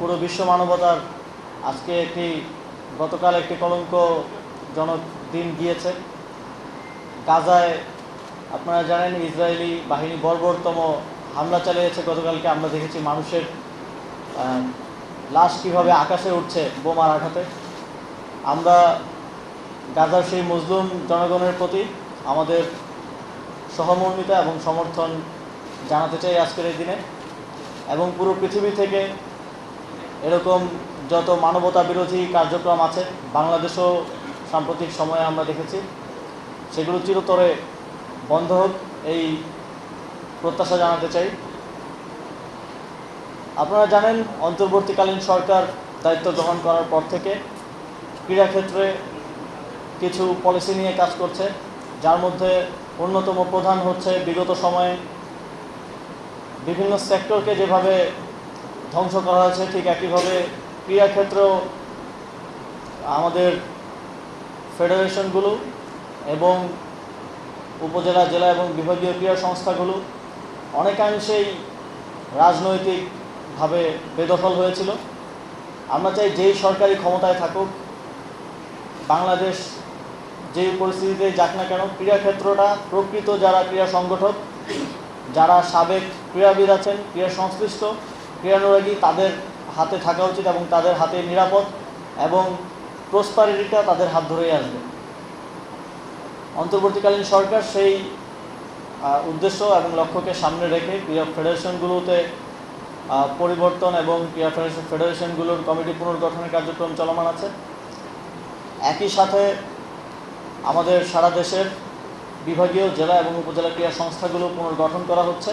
বিশ্ব মানবতার আজকে একটি, গতকাল একটি কলঙ্কজনক দিন গিয়েছে। গাজায় আপনারা জানেন ইসরায়েলি বাহিনী বর্বরতম হামলা চালিয়েছে। গতকালকে আমরা দেখেছি মানুষের লাশ কীভাবে আকাশে উঠছে বোমার আঘাতে আমরা গাজার সেই মুসলিম জনগণের প্রতি আমাদের সহমর্মিতা এবং সমর্থন জানাতে চাই আজকের এই দিনে। এবং পুরো পৃথিবী থেকে এরকম যত মানবতা বিরোধী কার্যক্রম আছে, বাংলাদেশও সাম্প্রতিক সময়ে আমরা দেখেছি, সেগুলো চিরতরে বন্ধ হোক এই প্রত্যাশা জানাতে চাই। আপনারা জানেন, অন্তর্বর্তীকালীন সরকার দায়িত্ব গ্রহণ করার পর থেকে ক্রীড়াক্ষেত্রে কিছু পলিসি নিয়ে কাজ করছে, যার মধ্যে অন্যতম প্রধান হচ্ছে বিগত সময়ে বিভিন্ন সেক্টরকে যেভাবে ধ্বংস করা হয়েছে, ঠিক একইভাবে ক্রীড়াক্ষেত্রেও আমাদের ফেডারেশনগুলো এবং উপজেলা, জেলা এবং বিভাগীয় ক্রীড়া সংস্থাগুলো অনেকাংশেই রাজনৈতিকভাবে বেদখল হয়েছিল। আমরা চাই যেই সরকারি ক্ষমতায় থাকুক, বাংলাদেশ যে পরিস্থিতিতে যাক না কেন, ক্রীড়াক্ষেত্রটা প্রকৃত যারা ক্রীড়া সংগঠক, যারা সাবেক ক্রীড়াবিদ আছেন, ক্রীড়া সংশ্লিষ্ট ক্রীড়ানুরাগী তাদের হাতে থাকা উচিত এবং তাদের হাতে নিরাপদ এবং প্রসপারিটিটা তাদের হাত ধরেই আসবে। অন্তর্বর্তীকালীন সরকার সেই উদ্দেশ্য এবং লক্ষ্যকে সামনে রেখে ক্রীড়া ফেডারেশনগুলোতে পরিবর্তন এবং ক্রীড়া ফেডারেশন ফেডারেশনগুলোর কমিটি পুনর্গঠনের কার্যক্রম চলমান আছে। একই সাথে আমাদের সারা দেশের বিভাগীয় জেলা এবং উপজেলা ক্রীড়া সংস্থাগুলো পুনর্গঠন করা হচ্ছে।